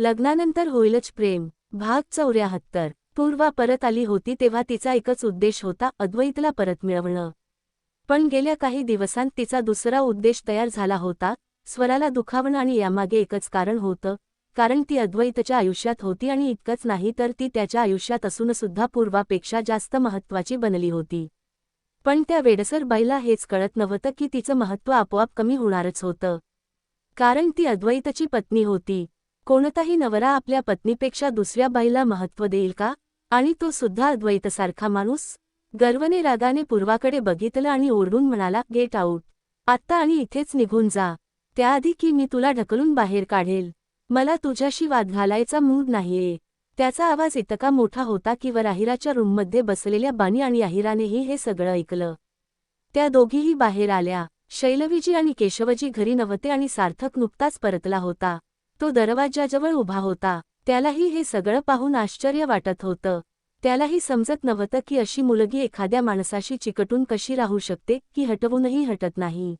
लग्नानंतर होईलच प्रेम. भाग चौऱ्याहत्तर. पूर्वा परत आली होती तेव्हा तिचा एकच उद्देश होता अद्वैतला परत मिळवणं. पण गेल्या काही दिवसांत तिचा दुसरा उद्देश तयार झाला होता स्वराला दुखावणं आणि यामागे एकच कारण होतं कारण ती अद्वैतच्या आयुष्यात होती आणि इतकंच नाही तर ती त्याच्या आयुष्यात असूनसुद्धा पूर्वापेक्षा जास्त महत्त्वाची बनली होती. पण त्या वेडसर बाईला हेच कळत नव्हतं की तिचं महत्त्व आपोआप कमी होणारच होतं. कारण ती अद्वैतची पत्नी होती कोणताही नवरा आपल्या पत्नीपेक्षा दुसऱ्या बाईला महत्त्व देईल का? आणि तो सुद्धा अद्वैतसारखा माणूस? गर्वने रागाने पूर्वाकडे बघितलं आणि ओरडून म्हणाला गेट आऊट आत्ता आणि इथेच निघून जा. त्याआधी की मी तुला ढकलून बाहेर काढेल. मला तुझ्याशी वाद घालायचा मूड नाहीये. त्याचा आवाज इतका मोठा होता की वराहिराच्या रूममध्ये बसलेल्या बानी आणि अहिरानेही हे सगळं ऐकलं. त्या दोघीही बाहेर आल्या. शैलवीजी आणि केशवजी घरी नव्हते आणि सार्थक नुकताच परतला होता. तो दरवाजाजवळ उभा होता. त्यालाही हे सगळं पाहून आश्चर्य वाटत होतं. त्यालाही समजत नव्हतं की अशी मुलगी एखाद्या माणसाशी चिकटून कशी राहू शकते की हटवूनही हटत नाही.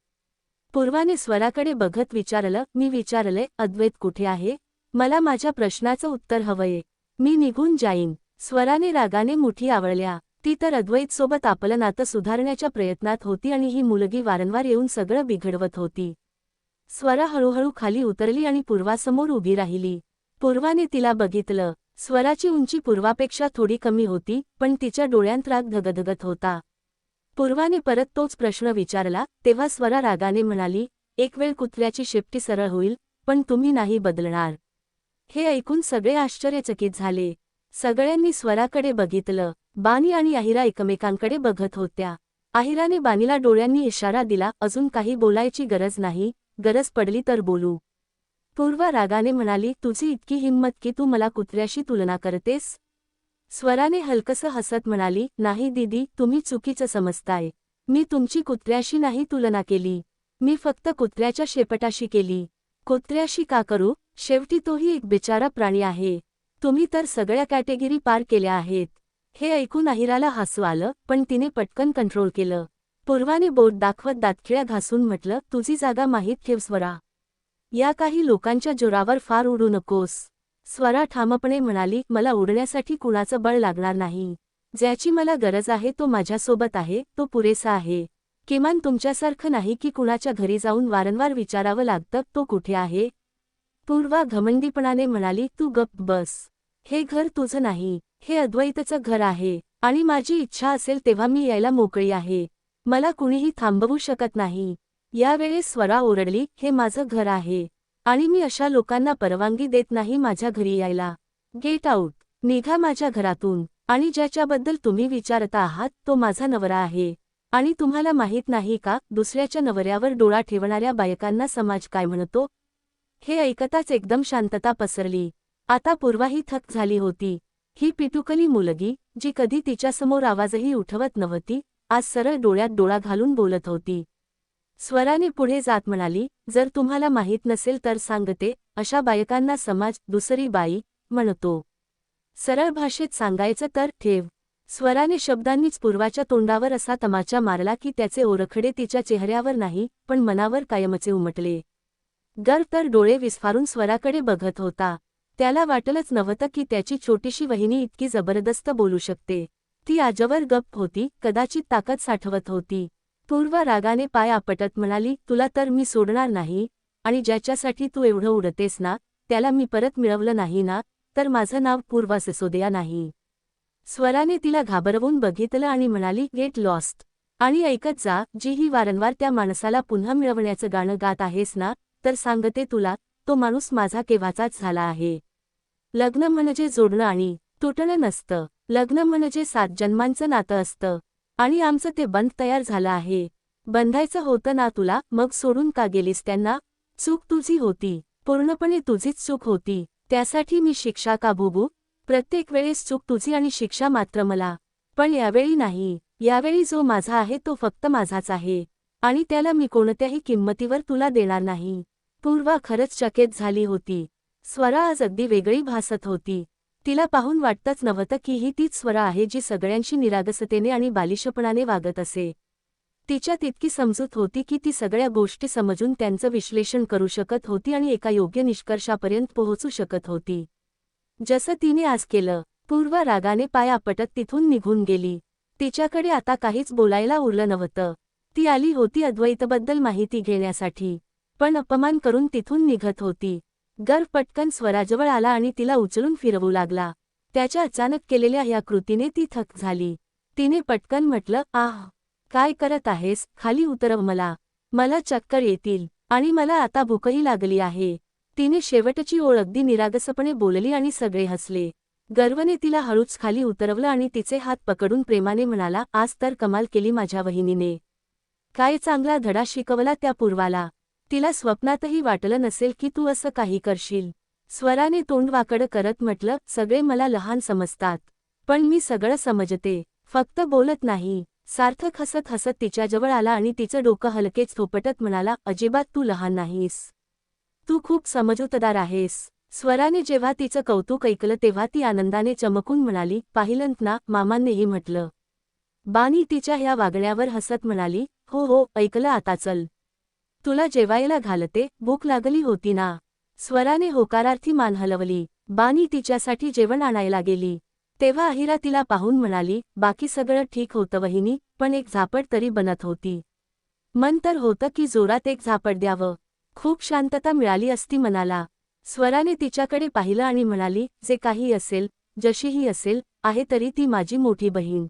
पूर्वाने स्वराकडे बघत विचारलं मी विचारलंय अद्वैत कुठे आहे? मला माझ्या प्रश्नाचं उत्तर हवंय. मी निघून जाईन. स्वराने रागाने मुठी आवळल्या. ती तर अद्वैतसोबत आपलं नातं सुधारण्याच्या प्रयत्नात होती आणि ही मुलगी वारंवार येऊन सगळं बिघडवत होती. स्वरा हळूहळू खाली उतरली आणि पूर्वासमोर उभी राहिली. पूर्वाने तिला बघितलं. स्वराची उंची पूर्वापेक्षा थोडी कमी होती पण तिच्या डोळ्यांत राग धगधगत होता. पूर्वाने परत तोच प्रश्न विचारला तेव्हा स्वरा रागाने म्हणाली एक वेळ कुत्र्याची शेपटी सरळ होईल पण तुम्ही नाही बदलणार. हे ऐकून सगळे आश्चर्यचकित झाले. सगळ्यांनी स्वराकडे बघितलं. बानी आणि अहिरा एकमेकांकडे बघत होत्या. अहिराने बानीला डोळ्यांनी इशारा दिला अजून काही बोलायची गरज नाही गरज पडली तर बोलू. पूर्वा रागाने म्हणाली तुझी इतकी हिंमत की तू मला कुत्र्याशी तुलना करतेस? स्वराने हलकसं हसत म्हणाली नाही दीदी तुम्ही चुकीचं समजताय. मी तुमची कुत्र्याशी नाही तुलना केली. मी फक्त कुत्र्याच्या शेपटाशी केली. कुत्र्याशी का करू? शेवटी तोही एक बिचारा प्राणी आहे. तुम्ही तर सगळ्या कॅटेगरी पार केल्या आहेत. हे ऐकून अहिराला हसू आलं पण तिने पटकन कंट्रोल केलं. पूर्वाने बोट दाखवत दातखिळ्या घासून म्हटलं तुझी जागा माहीत ठेव स्वरा. या काही लोकांच्या जोरावर फार उडू नकोस. स्वरा ठामपणे म्हणाली मला उडण्यासाठी कुणाचं बळ लागणार नाही. ज्याची मला गरज आहे तो माझ्यासोबत आहे तो पुरेसा आहे. किमान तुमच्यासारखं नाही की कुणाच्या घरी जाऊन वारंवार विचारावं लागतं तो कुठे आहे? पूर्वा घमंडीपणाने म्हणाली तू गप्प बस. हे घर तुझं नाही. हे अद्वैतचं घर आहे. आणि माझी इच्छा असेल तेव्हा मी यायला मोकळी आहे. मला कुणीही थांबवू शकत नाही. यावेळी स्वरा ओरडली हे माझं घर आहे. आणि मी अशा लोकांना परवानगी देत नाही माझ्या घरी यायला. Get out. निघा माझ्या घरातून. आणि ज्याच्याबद्दल तुम्ही विचारता आहात तो माझा नवरा आहे. आणि तुम्हाला माहीत नाही का दुसऱ्याच्या नवऱ्यावर डोळा ठेवणाऱ्या बायकांना समाज काय म्हणतो? हे ऐकताच एकदम शांतता पसरली. आता पूर्वाही थक झाली होती. ही पिटुकली मुलगी जी कधी तिच्यासमोर आवाजही उठवत नव्हती आज सरळ डोळ्यात डोळा घालून बोलत होती. स्वराने पुढे जात म्हणाली जर तुम्हाला माहीत नसेल तर सांगते अशा बायकांना समाज दुसरी बाई म्हणतो. सरळ भाषेत सांगायचं तर ठेव. स्वराने शब्दांनीच पूर्वाच्या तोंडावर असा तमाचा मारला की त्याचे ओरखडे तिच्या चेहऱ्यावर नाही पण मनावर कायमचे उमटले. गर तर डोळे विस्फारून स्वराकडे बघत होता. त्याला वाटलंच नव्हतं की त्याची छोटीशी वहिनी इतकी जबरदस्त बोलू शकते. ती आजवर गप्प होती कदाचित ताकद साठवत होती. पूर्व रागाने पाय आपटत म्हणाली तुला तर मी सोडणार नाही आणि ज्याच्यासाठी तू एवढं उडतेस ना त्याला मी परत मिळवलं नाही ना तर माझं नाव पूर्वा सिसोदिया नाही स्वराने तिला घाबरवून बघितलं आणि म्हणाली गेट लॉस्ट आणि ऐकत जा जी ही वारंवार त्या माणसाला पुन्हा मिळवण्याचं गाणं गात आहेस ना तर सांगते तुला तो माणूस माझा केव्हाचाच झाला आहे. लग्न म्हणजे जोडणं आणि तुटणं नसतं. लग्न म्हणजे सात जन्मांचं नातं असतं. आणि आमचं ते बंद तयार झालं आहे. बंधायचं होतं ना तुला मग सोडून का गेलीस त्यांना? चूक तुझी होती. पूर्णपणे तुझीच चूक होती. त्यासाठी मी शिक्षा का भोगू? प्रत्येक वेळेस चूक तुझी आणि शिक्षा मात्र मला. पण यावेळी नाही. यावेळी जो माझा आहे तो फक्त माझाच आहे. आणि त्याला मी कोणत्याही किंमतीवर तुला देणार नाही. पूर्वा खरंच चकेत झाली होती. स्वरा आज अगदी वेगळी भासत होती. तिला पाहून वाटतंच नव्हतं की ही तीच स्वरा आहे जी सगळ्यांशी निरागसतेने आणि बालिशपणाने वागत असे. तिच्या तितकी समजूत होती की ती सगळ्या गोष्टी समजून त्यांचं विश्लेषण करू शकत होती आणि एका योग्य निष्कर्षापर्यंत पोहोचू शकत होती. जसं तिने आज केलं पूर्व रागाने पाया पटत तिथून निघून गेली. तिच्याकडे आता काहीच बोलायला उरलं नव्हतं. ती आली होती अद्वैतबद्दल माहिती घेण्यासाठी पण अपमान करून तिथून निघत होती. गर्व पटकन स्वराजवळ आला आणि तिला उचलून फिरवू लागला. त्याच्या अचानक केलेल्या या कृतीने ती थक झाली. तिने पटकन म्हटलं आह काय करत आहेस? खाली उतरव मला. मला चक्कर येतील आणि मला आता भूकही लागली आहे. तिने शेवटची ओळ अगदी निरागसपणे बोलली आणि सगळे हसले. गर्वने तिला हळूच खाली उतरवलं आणि तिचे हात पकडून प्रेमाने म्हणाला आज तर कमाल केली माझ्या वहिनीने. काय चांगला धडा शिकवला त्या पूर्वाला. तिला स्वप्नातही वाटलं नसेल की तू असं काही करशील. स्वराने तोंडवाकड करत म्हटलं सगळे मला लहान समजतात. पण मी सगळं समजते. फक्त बोलत नाही. सार्थक हसत हसत तिच्याजवळ आला आणि तिचं डोकं हलकेच थोपटत म्हणाला अजिबात तू लहान नाहीस. तू खूप समजूतदार आहेस. स्वराने जेव्हा तिचं कौतुक ऐकलं तेव्हा ती आनंदाने चमकून म्हणाली पाहिलंत ना मामांनीही म्हटलं. बानी तिच्या ह्या वागण्यावर हसत म्हणाली हो हो ऐकलं आता चल. तुला जेवायला घालते भूक लागली होती ना? स्वराने होकारार्थी मान हलवली. बानी तिच्यासाठी जेवण आणायला गेली. तेव्हा अहिरा तिला पाहून म्हणाली बाकी सगळं ठीक होतं वहिनी पण एक झापड तरी बनत होती. मन तर होतं की जोरात एक झापड द्यावं. खूप शांतता मिळाली असती मनाला. स्वराने तिच्याकडे पाहिलं आणि म्हणाली जे काही असेल जशीही असेल आहे तरी ती माझी मोठी बहीण.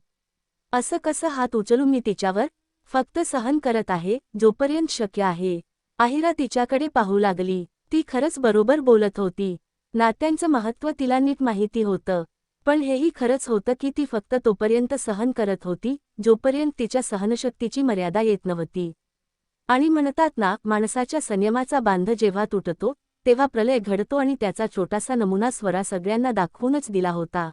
असं कसं हात उचलू मी तिच्यावर? फक्त सहन करत आहे जोपर्यंत शक्य आहे. आहिरा तिच्याकडे पाहू लागली. ती खरंच बरोबर बोलत होती. नात्यांचं महत्त्व तिला नीट माहिती होतं. पण हेही खरंच होतं की ती फक्त तोपर्यंत सहन करत होती जोपर्यंत तिच्या सहनशक्तीची मर्यादा येत नव्हती. आणि म्हणतात ना माणसाच्या संयमाचा बांध जेव्हा तुटतो तेव्हा प्रलय घडतो आणि त्याचा छोटासा नमुना स्वरा सगळ्यांना दाखवूनच दिला होता.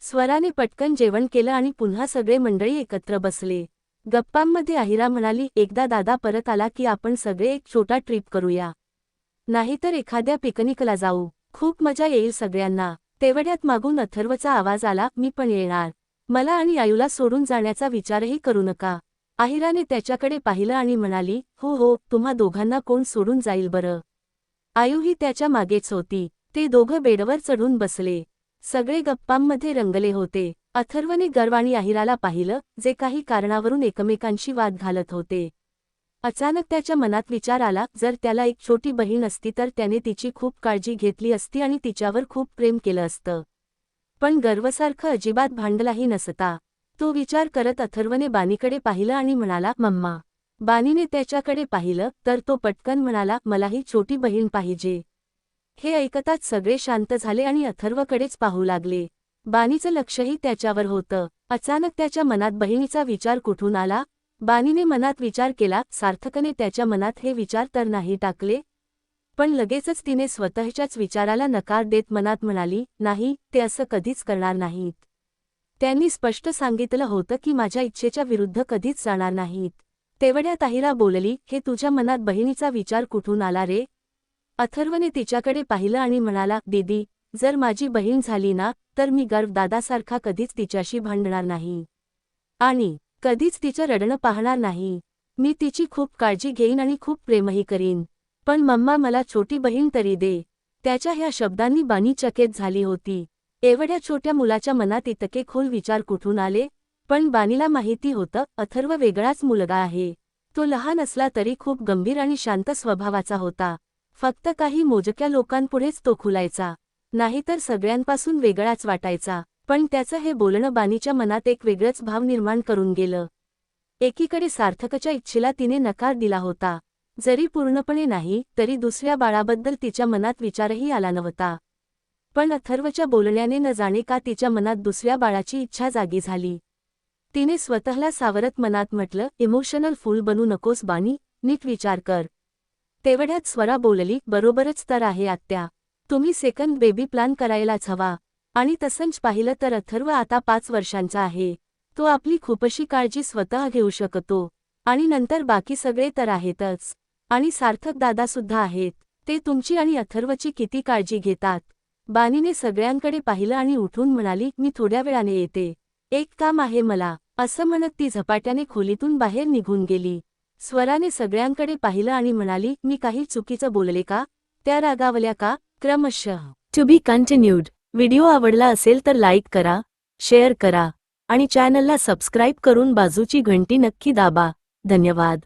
स्वराने पटकन जेवण केलं आणि पुन्हा सगळे मंडळी एकत्र बसले. गप्पांमध्ये आहिरा म्हणाली एकदा दादा परत आला की आपण सगळे एक छोटा ट्रिप करूया. नाहीतर एखाद्या पिकनिकला जाऊ. खूप मजा येईल सगळ्यांना. तेवढ्यात मागून अथर्वचा आवाज आला मी पण येणार. मला आणि आयूला सोडून जाण्याचा विचारही करू नका. आहिराने त्याच्याकडे पाहिलं आणि म्हणाली हो हो तुम्हा दोघांना कोण सोडून जाईल बरं? आयूही त्याच्या मागेच होती. ते दोघं बेडवर चढून बसले. सगळे गप्पांमध्ये रंगले होते. अथर्वने गर्वाणी आहिराला पाहिलं जे काही कारणावरून एकमेकांशी वाद घालत होते. अचानक त्याच्या मनात विचार आला जर त्याला एक छोटी बहीण असती तर त्याने तिची खूप काळजी घेतली असती आणि तिच्यावर खूप प्रेम केलं असतं. पण गर्वसारखं अजिबात भांडलाही नसता. तो विचार करत अथर्वने बानीकडे पाहिलं आणि म्हणाला मम्मा. बानीने त्याच्याकडे पाहिलं तर तो पटकन म्हणाला मलाही छोटी बहीण पाहिजे. हे ऐकताच सगळे शांत झाले आणि अथर्वकडेच पाहू लागले. बानीचं लक्षही त्याच्यावर होतं. अचानक त्याच्या मनात बहिणीचा विचार कुठून आला? बानीने मनात विचार केला सार्थकने त्याच्या मनात हे विचार तर नाही टाकले? पण लगेचच तिने स्वतःच्याच विचाराला नकार देत मनात म्हणाली नाही ते असं कधीच करणार नाहीत. त्यांनी स्पष्ट सांगितलं होतं की माझ्या इच्छेच्या विरुद्ध कधीच जाणार नाहीत. तेवढ्या ताहिरा बोलली हे तुझ्या मनात बहिणीचा विचार कुठून आला रे? अथर्वने तिच्याकडे पाहिलं आणि म्हणाला दीदी जर माझी बहीण झाली ना तर मी गर्व दादासारखा कधीच तिच्याशी भांडणार नाही. आणि कधीच तिचं रडणं पाहणार नाही. मी तिची खूप काळजी घेईन आणि खूप प्रेमही करीन. पण मम्मा मला छोटी बहीण तरी दे. त्याच्या ह्या शब्दांनी बानी चकित झाली होती. एवढ्या छोट्या मुलाच्या मनात इतके खोल विचार कुठून आले? पण बानीला माहिती होतं अथर्व वेगळाच मुलगा आहे. तो लहान असला तरी खूप गंभीर आणि शांत स्वभावाचा होता. फक्त काही मोजक्या लोकांपुढेच तो खुलायचा. नाहीतर सगळ्यांपासून वेगळाच वाटायचा. पण त्याचं हे बोलणं बानीच्या मनात एक वेगळंच भाव निर्माण करून गेलं. एकीकडे सार्थकच्या इच्छेला तिने नकार दिला होता. जरी पूर्णपणे नाही तरी दुसऱ्या बाळाबद्दल तिच्या मनात विचारही आला नव्हता. पण अथर्वच्या बोलण्याने न जाणे का तिच्या मनात दुसऱ्या बाळाची इच्छा जागी झाली. तिने स्वतःला सावरत मनात म्हटलं इमोशनल फूल बनू नकोस बानी नीट विचार कर. तेवढ्यात स्वरा बोलली बरोबरच तर आहे आत्या. तुम्ही सेकंद बेबी प्लान करायलाच हवा. आणि तसंच पाहिलं तर अथर्व आता पाच वर्षांचा आहे. तो आपली खूपशी काळजी स्वतः घेऊ शकतो. आणि नंतर बाकी सगळे तर आहेतच. आणि सार्थक दादासुद्धा आहेत. ते तुमची आणि अथर्वची किती काळजी घेतात. बानीने सगळ्यांकडे पाहिलं आणि उठून म्हणाली मी थोड्या वेळाने येते. एक काम आहे मला. असं म्हणत ती झपाट्याने खोलीतून बाहेर निघून गेली. स्वराने सगळ्यांकडे पाहिलं आणि म्हणाली मी काही चुकीचं बोलले का? त्या रागावल्या का? क्रमशः. टू बी कंटिन्यूड व्हिडिओ आवडला असेल तर लाईक करा शेअर करा आणि चॅनलला सबस्क्राईब करून बाजूची घंटी नक्की दाबा. धन्यवाद.